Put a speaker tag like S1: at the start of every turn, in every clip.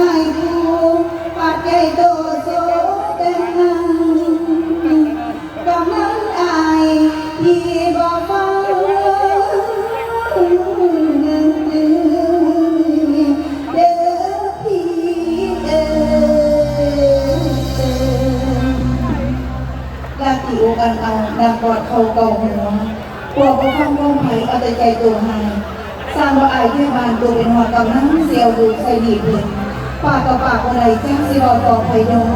S1: กูปัดใจโตโซเป็นนังกำลังอายที่บอกฟังเด้อพี่เด้อลากี่โอกันเอาดังกอดเขาเกาหัวกลัวเขาข้างร่องไผ่เอาแต่ใจตัวหายสร้างว่าอายที่บานตัวเป็นหัวกำนังเสียวดูใส่ดีเพื่อน ปากกับปากอะไรแจ้งสิรอต่อไปเนาะ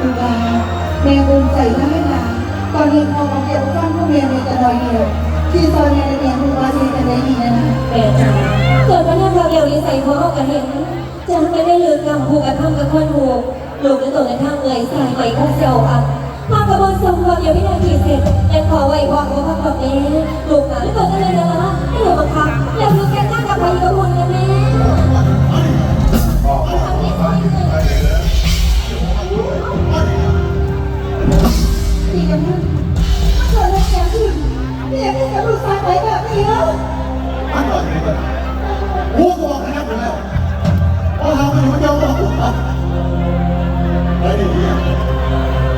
S1: คุณตาแม่อุ่นใจได้นะตอนนี้พอมาเก็บฟังผู้เรียนในตะนอยเดียวที่ซอยในระเบียงคุณว่าซีจะได้ดีนะ
S2: แม่จ๋าเกิดมาหน้าเราเดียวนี้ใส่หัวเข้ากันเห็นจะไม่ได้ลืมกำผูกกับท่ามกับคนหูลูกจะตกในทางเลยใสายไหมของเจ้าอะภาพกระบวนสมความเดียววินาทีเสร็จยังขอไว้วางว่าภาพแบบนี้ลูกหนาหรือเปล่าก็เลยนะล่ะให้หนูบังคับแล้วลูกแกนั่งกับใครกับคนกันแม่
S1: กันนะเกิดอะไรขึ้นเนี่ยพี่กับลูกสาวไหนแบบนี้เนาะ
S3: อันก่อเลยก่อนกูก็บอกให้นับอยู่แล้วพอทำไปมันยอมบอกกูอะไอ้นี่เนี่ย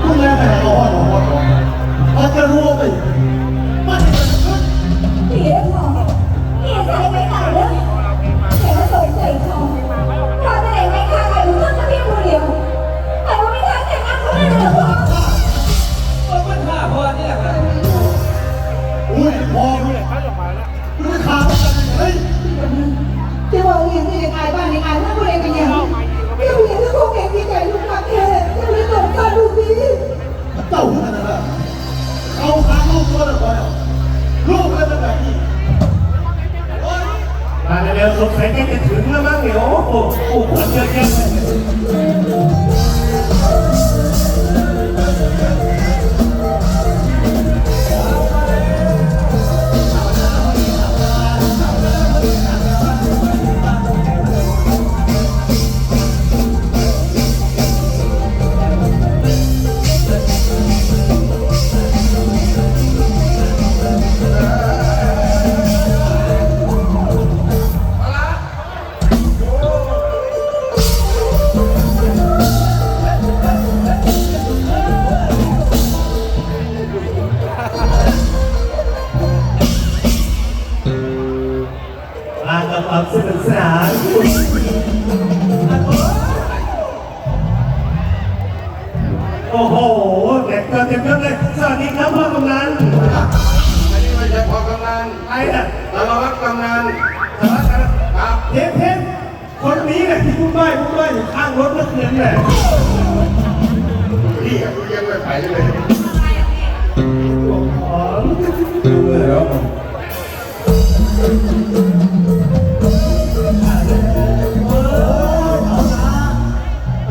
S3: กูแม่แต่เอาหัวหัวหัวพอจะรู้ไปมันจะขึ้น
S1: เสียของเสียใจไป พอ
S3: กำ
S4: นัน
S3: ไอ้น่ะสารวัตรกำนัน
S4: สารวัตร
S3: ครับ
S4: เทปเทปคนนี้แหละที่พูดบ้ายพูดบ้ายอยู่ข้างรถเมื่อคืนแหละ
S3: พี่กับกูยังไม่ไปเลย
S4: อ๋อ
S3: ดูเลยเหรอเออเอาล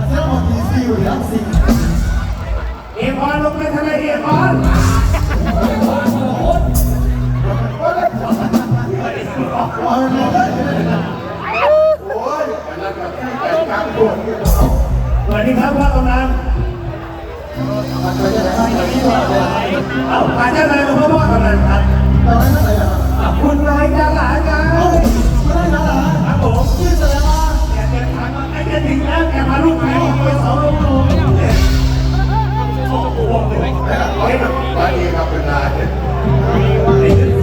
S3: ะเจ้าหมดทีซีอยู่แล้ว
S4: เอพอนลงไปทำไมเอพอ สวัสดีครับพ่อกำนัน
S3: มันจะได้ไม่ได้ที่ว่าเอา
S4: มาเจ้านายมาพ่อพ่อกำนันครับ
S3: เราไม่ไหรอ
S4: อะคุณนายดาราไง
S3: เอ้าไม่ได้นะ
S4: ครับผม
S3: ที่แสดงว่า
S4: แกจะถามว่าใกล้จะถึงแล้วแกมาลูกแม่ไปสองโลเนี่โอ้โห
S3: ไอ้ร้อยร้อยดีครับเป็นนาย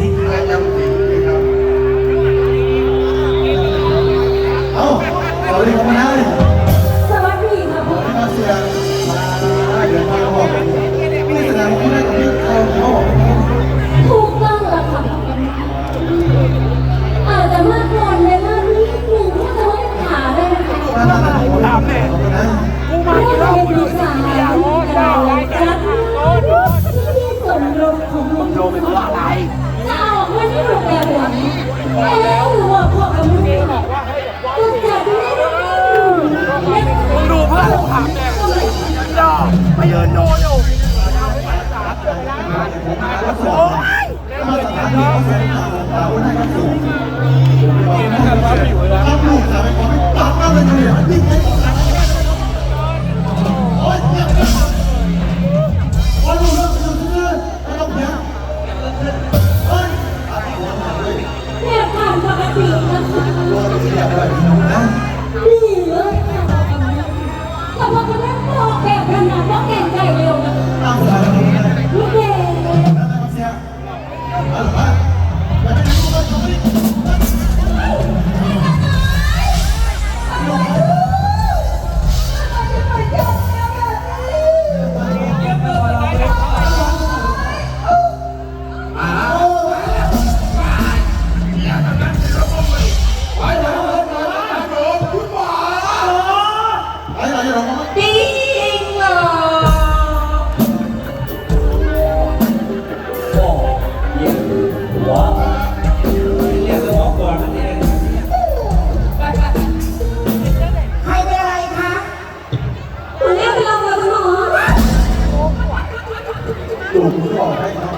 S3: ดู
S2: คุณบอกให้
S3: เขา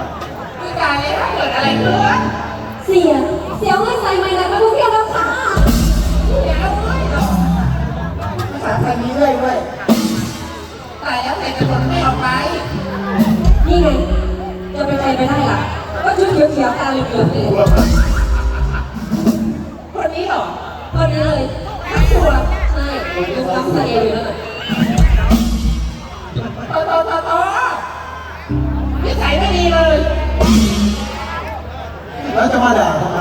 S5: พี่กาเลยถ้าเกิดอะไรขึ้น
S2: เสีย เสียเงินใส่ใหม่แล้วก็ทุกอย่างแล้วค่ะ
S5: เดี๋ยวเฮ้ยดอ
S6: ภาษาไทยนี้เลยด้ย
S5: ตายแล้วแต่กระโดดไม่ออกไป
S2: นี่ไง จะเป็นใครไปได้ล่ะ ก็ชุดเขียวๆตาเหลืองๆนี่
S5: คนนี้เหรอ
S2: พอดีเลย
S5: ทั้งตัว
S2: ใช่ดูฟังเสียอยู่แล้วน่ะ
S5: โตโตโตโตนิ สัยไม่ดีเลย
S3: แล้วจะมาด่าทำไม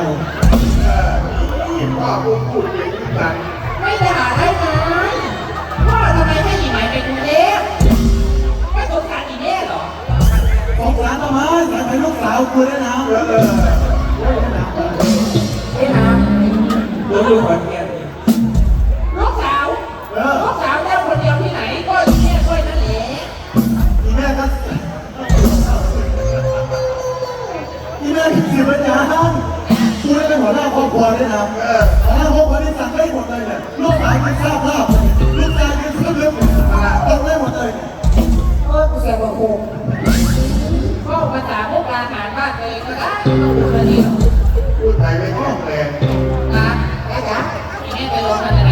S5: ไม่ด่าได้ไหมพ่อทำไมไม่หนีไหมไปกรุงเทพไม่สงสารอีแน่เหรอ
S3: สงสารทำไมสงสารลูกสาวคุณได้นะเออ
S5: ไม่นะดูดูคนเดียวลู ค
S3: รอบครัวด้วยนะเออหัวหน้าครอบครัวนี่สั่งได้หมดเลยเนี่ยลูกสาวกินข้าวภาพลูกชายกินเสื้อเหลืองต้องได้หมดเลย
S6: เออกูเสียบอกโค
S5: ก็ภาษาพวกการหารบ้านตัวเองก็ได้พูดมาดี
S3: พูดไทยไม่แข็งแรง
S5: นะแม่จ๋าอีแม่ไปลงกันอะไร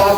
S6: ต
S3: อ
S6: น